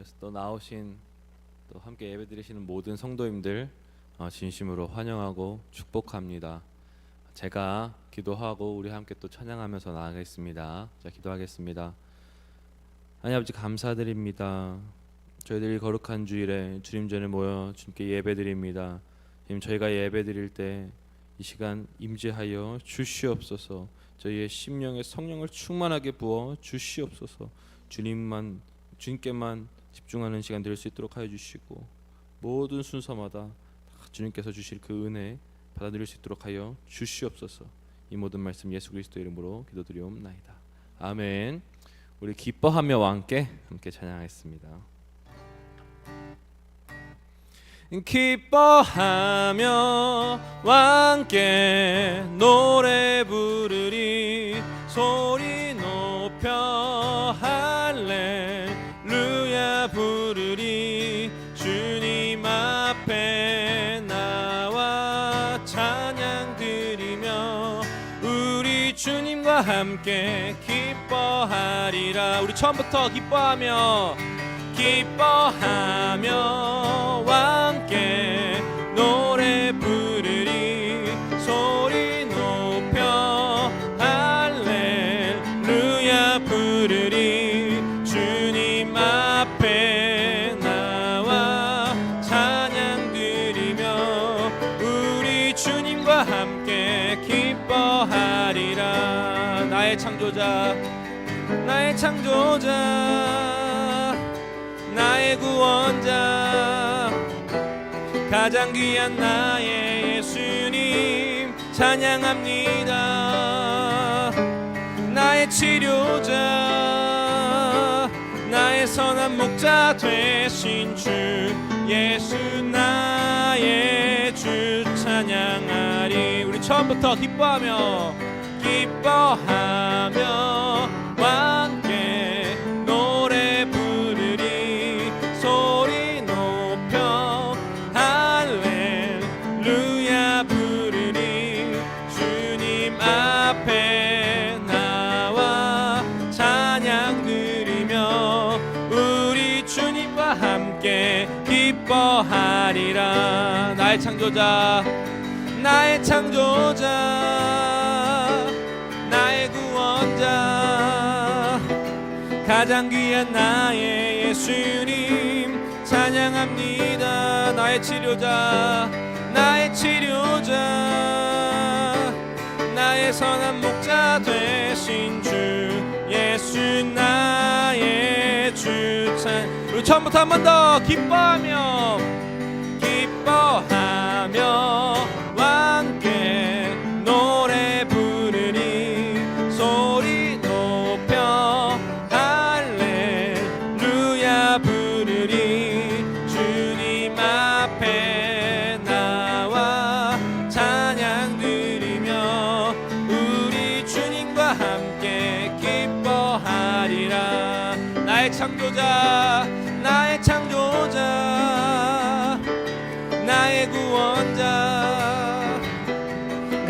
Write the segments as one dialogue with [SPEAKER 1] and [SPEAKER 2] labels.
[SPEAKER 1] 그래서 또 나오신 또 함께 예배드리시는 모든 성도님들 어, 진심으로 환영하고 축복합니다. 제가 기도하고 우리 함께 또 찬양하면서 나아가겠습니다. 자 기도하겠습니다. 하나님 아버지 감사드립니다. 저희들이 거룩한 주일에 주님 전에 모여 주님께 예배드립니다. 주님 저희가 예배드릴 때 이 시간 임재하여 주시옵소서. 저희의 심령에 성령을 충만하게 부어 주시옵소서. 주님만 주님께만 집중하는 시간 될 수 있도록 하여 주시고 모든 순서마다 다 주님께서 주실 그 은혜 받아들일 수 있도록 하여 주시옵소서. 이 모든 말씀 예수 그리스도 이름으로 기도드리옵나이다. 아멘. 우리 기뻐하며 와 함께 찬양하겠습니다. 기뻐하며 와 함께 노래 부르리 소리 높여 함께 기뻐하리라. 우리 처음부터 기뻐하며 기뻐하며 나의 창조자 나의 창조자 나의 구원자 가장 귀한 나의 예수님 찬양합니다. 나의 치료자 나의 선한 목자 되신 주 예수 나의 주 찬양하리. 우리 처음부터 기뻐하며 기뻐하며 와 함께 노래 부르리. 소리 높여 할렐루야 부르리. 주님 앞에 나와 찬양 드리며 우리 주님과 함께 기뻐하리라. 나의 창조자 나의 창조자 가장 귀한 나의 예수님 찬양합니다. 나의 치료자 나의 치료자 나의 선한 목자 되신 주 예수 나의 주찬. 우리 처음부터 한 번 더 기뻐하며 기뻐하며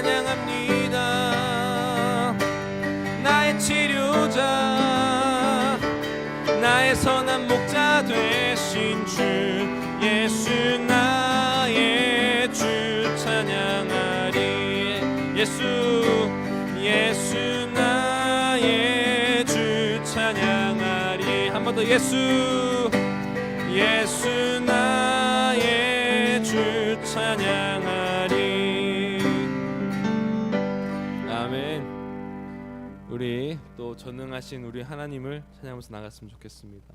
[SPEAKER 1] 찬양합니다. 나의 치료자 나의 선한 목자 되신 주 예수 나의 주 찬양하리. 예수 예수 나의 주 찬양하리. 한 번 더 예수 예수 또 전능하신 우리 하나님을 찬양하면서 나갔으면 좋겠습니다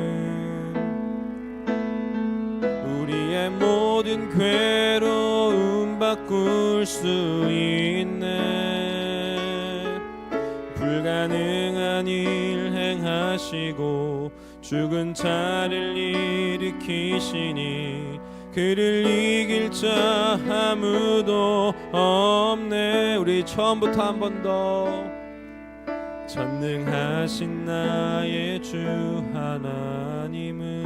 [SPEAKER 1] 괴로움 바꿀 수 있네. 불가능한 일 행하시고 죽은 자를 일으키시니 그를 이길 자 아무도 없네. 우리 처음부터 한 번 더. 전능하신 나의 주 하나님은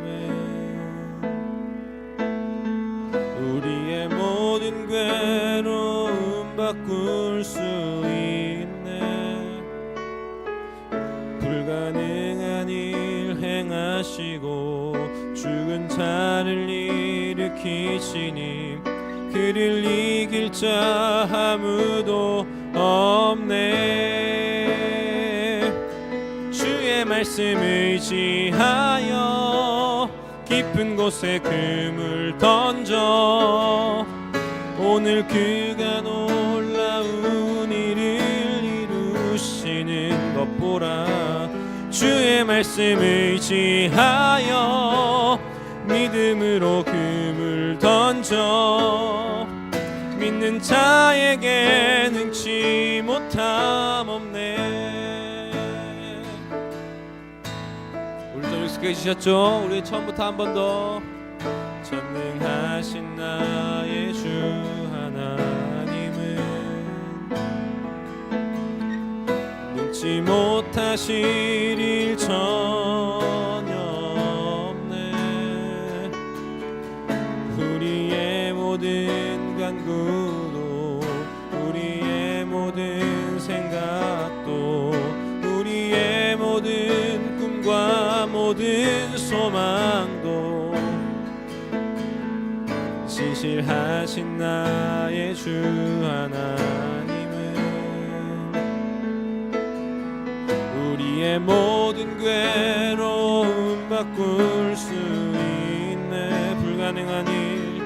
[SPEAKER 1] 바꿀 수 있네. 불가능한 일 행하시고 죽은 자를 일으키시니 그를 이길 자 아무도 없네. 주의 말씀 의지하여 깊은 곳에 금을 던져. 오늘 그가 놀 것 보라 주의 말씀 의지하여 믿음으로 금을 던져 믿는 자에게 능치 못함 없네 우리도 익숙해지셨죠? 우리 처음부터 한 번 더 전능하신 나의 주 능치 못하실 일 전혀 없네. 우리의 모든 간구도 우리의 모든 생각도 우리의 모든 꿈과 모든 소망도 신실하신 나의 주 하나 모든 괴로움 바꿀 수 있네. 불가능한 일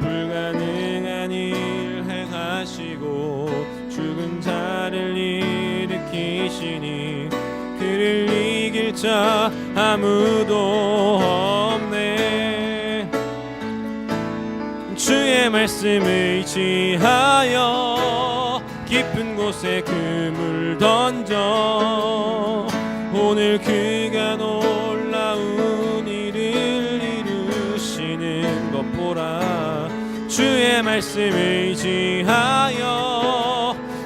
[SPEAKER 1] 불가능한 일 행하시고 죽은 자를 일으키시니 그를 이길 자 아무도 없네. 주의 말씀 의지하여 깊은 곳에 금을 던져. 오늘 그가 놀라운 일을 이루시는 것 보라. 주의 말씀 의지하여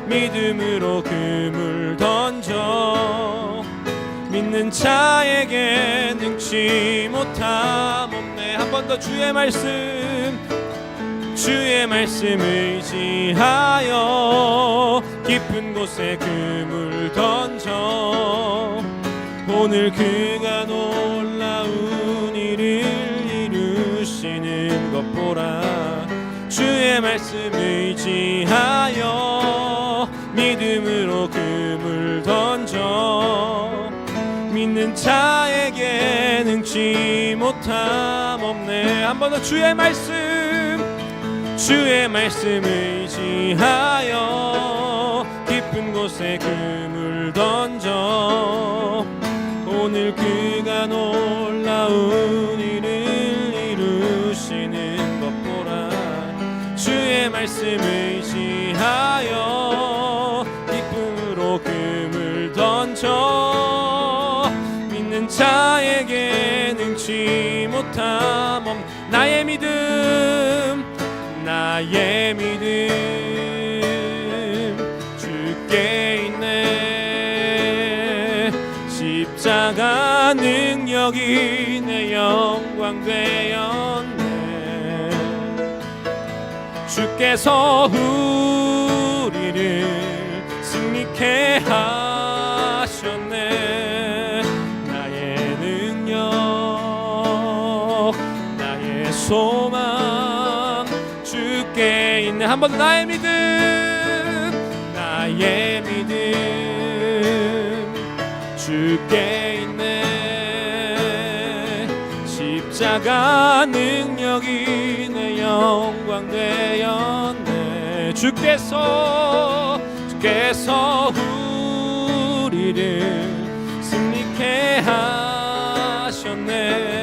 [SPEAKER 1] 믿음으로 금을 던져. 믿는 자에게 능치 못함 없네. 한 번 더 주의 말씀 주의 말씀 의지하여 깊은 곳에 금을 던져 오늘 그가 놀라운 일을 이루시는 것 보라 주의 말씀 의지하여 믿음으로 금을 던져 믿는 자에게 능치 못함 없네. 한 번 더 주의 말씀 주의 말씀 의지하여 깊은 곳에 금을 던져 오늘 그가 놀라운 일을 이루시는 것 보라. 주의 말씀 의지하여 기쁨으로 금을 던져 믿는 자에게 능치 못함. 없- 나의 믿음 나의 믿음 주께 있네. 십자가 능력이 내 영광 되었네. 주께서 우리를 승리케 하 주께 있네 한번 더 나의 믿음 나의 믿음. 주께 있네 십자가 능력이 내 영광 되었네. 주께서 주께서 우리를 승리케 하셨네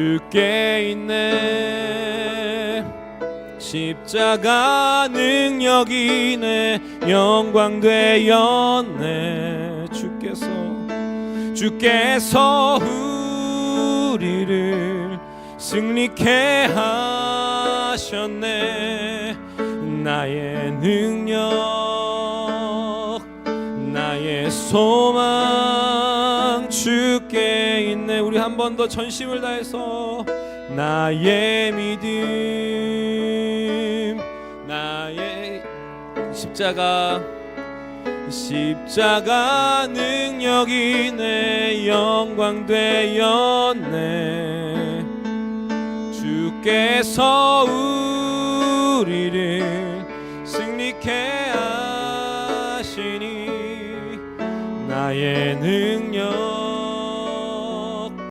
[SPEAKER 1] 주께 있네. 십자가 능력이 내 영광 되었네. 주께서 주께서 우리를 승리케 하셨네. 나의 능력 나의 소망 주께 있네. 우리 한 번 더 전심을 다해서 나의 믿음 나의 십자가 십자가 능력이 내 영광 되었네. 주께서 우리를 승리케 하시니 나의 능력